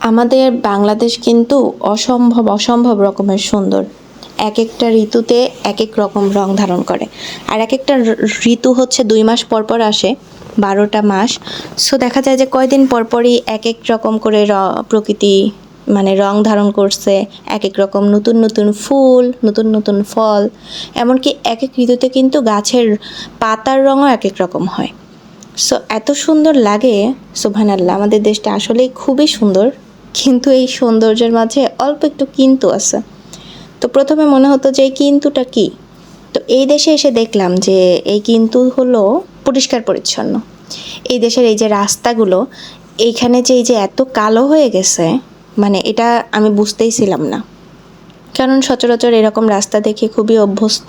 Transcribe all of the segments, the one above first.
আমাদের বাংলাদেশ কিন্তু অসম্ভব অসম্ভব রকমের সুন্দর। এক একটা ঋতুতে এক এক রকম রং ধারণ করে। আর এক একটা ঋতু হচ্ছে দুই মাস পর পর আসে, বারোটা মাস। সো দেখা যায় যে কয়দিন পর পরই এক এক রকম করে র- প্রকৃতি মানে রং ধারণ করছে, এক এক রকম নতুন নতুন ফুল, নতুন নতুন ফল। এমনকি এক এক ঋতুতে কিন্তু গাছের পাতার রঙও এক এক রকম হয়। সো এত সুন্দর লাগে সুবহান আল্লাহ আমাদের দেশটা আসলেই খুবই সুন্দর। কিন্তু এই সৌন্দর্যের মাঝে অল্প একটু কিন্তু আছে। তো প্রথমে মনে হতো যে এই কিন্তুটা কি? তো এই দেশে এসে দেখলাম যে এই কিন্তু হলো পরিষ্কার পরিচ্ছন্ন। এই দেশের এই যে রাস্তাগুলো, এইখানে যে এই যে এত কালো হয়ে গেছে মানে এটা আমি বুঝতেই ছিলাম না। কারণ সচরাচর এরকম রাস্তা দেখে খুবই অভ্যস্ত,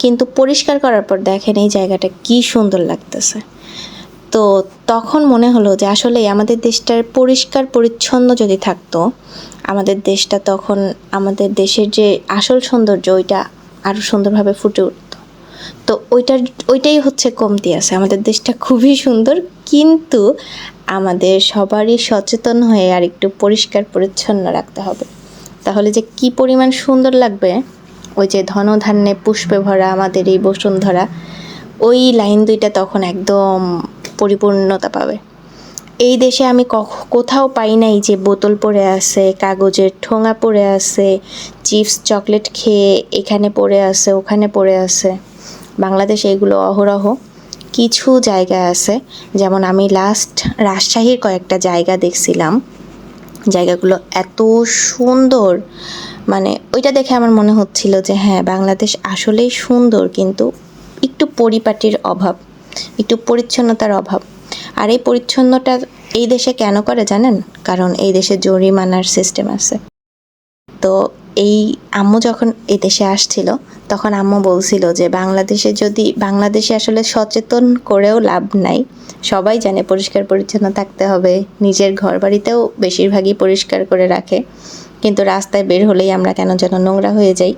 কিন্তু পরিষ্কার করার পর দেখেন এই জায়গাটা কি সুন্দর লাগতেছে। তো তখন মনে হলো যে আসলে আমাদের দেশটার পরিষ্কার পরিচ্ছন্ন যদি থাকতো, আমাদের দেশটা তখন আমাদের দেশের যে আসল সৌন্দর্য ওইটা আরও সুন্দরভাবে ফুটে উঠতো। তো ওইটার, ওইটাই হচ্ছে কমতি আছে। আমাদের দেশটা খুবই সুন্দর, কিন্তু আমাদের সবারই সচেতন হয়ে আর একটু পরিষ্কার পরিচ্ছন্ন রাখতে হবে। তাহলে যে কি পরিমাণ সুন্দর লাগবে, ওই যে ধনধান্যে পুষ্পে ভরা আমাদের এই বসুন্ধরা, ওই লাইন দুইটা তখন একদম পরিপূর্ণতা পাবে। এই দেশে আমি কোথাও পাই নাই যে বোতল পড়ে আছে, কাগজের ঠোঙা পড়ে আছে, চিপস, চকলেট খেয়ে এখানে পড়ে আছে, ওখানে পড়ে আছে। বাংলাদেশে এগুলো অহরহ কিছু জায়গা আছে। যেমন আমি লাস্ট রাজশাহীর কয়েকটা জায়গা দেখছিলাম। জায়গাগুলো এত সুন্দর মানে ওইটা দেখে আমার মনে হচ্ছিল যে হ্যাঁ বাংলাদেশ আসলেই সুন্দর, কিন্তু একটু পরিপাটির অভাব। একটু পরিচ্ছন্নতার অভাব। আর এই পরিচ্ছন্নতা এই দেশে কেন করে জানেন? কারণ এই দেশে জরিমানার সিস্টেম আছে। তো এই আম্মু যখন এই দেশে আসছিল, তখন আম্মু বলছিল যে, বাংলাদেশে যদি, বাংলাদেশে আসলে সচেতন করেও লাভ নাই, সবাই জানে পরিষ্কার পরিচ্ছন্ন থাকতে হবে, নিজের ঘর বাড়িতেও বেশিরভাগই পরিষ্কার করে রাখে, কিন্তু রাস্তায় বের হলেই আমরা কেন যেন নোংরা হয়ে যাই?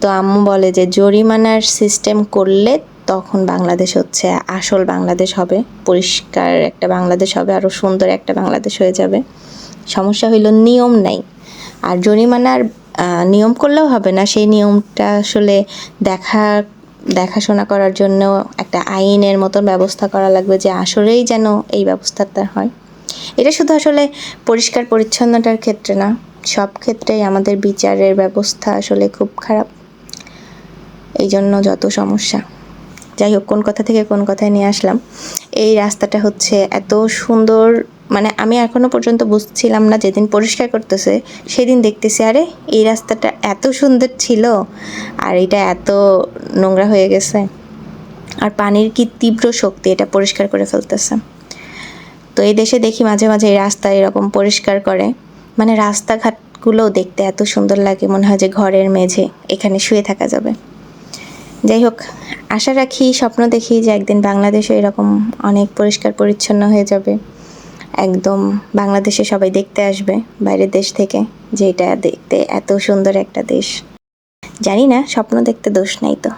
তো আম্মু বলে যে, জরিমানার সিস্টেম করলে তখন বাংলাদেশ হচ্ছে আসল বাংলাদেশ হবে, পরিষ্কার একটা বাংলাদেশ হবে আরও সুন্দর একটা বাংলাদেশ হয়ে যাবে। সমস্যা হইল নিয়ম নাই। আর জরিমানার নিয়ম করলেও হবে না, সেই নিয়মটা আসলে দেখা, দেখাশোনা করার জন্য একটা আইনের মতন ব্যবস্থা করা লাগবে যে আসলেই যেন এই ব্যবস্থাটা হয়। এটা শুধু আসলে পরিষ্কার পরিচ্ছন্নতার ক্ষেত্রে না, সব ক্ষেত্রেই আমাদের বিচারের ব্যবস্থা আসলে খুব খারাপ। এই জন্য যত সমস্যা। যাই হোক, কোন কথা থেকে কোন কথায় নিয়ে আসলাম। এই রাস্তাটা হচ্ছে এত সুন্দর মানে আমি এখনও পর্যন্ত বুঝছিলাম না যেদিন পরিষ্কার করতেছে, সেদিন দেখতেছি, আরে, এই রাস্তাটা এত সুন্দর ছিল, আর এটা এত নোংরা হয়ে গেছে। আর পানির কি তীব্র শক্তি এটা পরিষ্কার করে ফেলতেছে। তো এই দেশে দেখি মাঝে মাঝে এই রাস্তা এরকম পরিষ্কার করে। মানে রাস্তাঘাটগুলো দেখতে এত সুন্দর লাগে, মনে হয় যে ঘরের মেঝে এখানে শুয়ে থাকা যাবে। যাই হোক আশা রাখি, স্বপ্ন দেখি যে একদিন বাংলাদেশে এরকম অনেক পরিষ্কার পরিচ্ছন্ন হয়ে যাবে। একদম বাংলাদেশে সবাই দেখতে আসবে, বাইরের দেশ থেকে, যে এটা দেখতে এত সুন্দর একটা দেশ। জানি না, স্বপ্ন দেখতে দোষ নাই তো।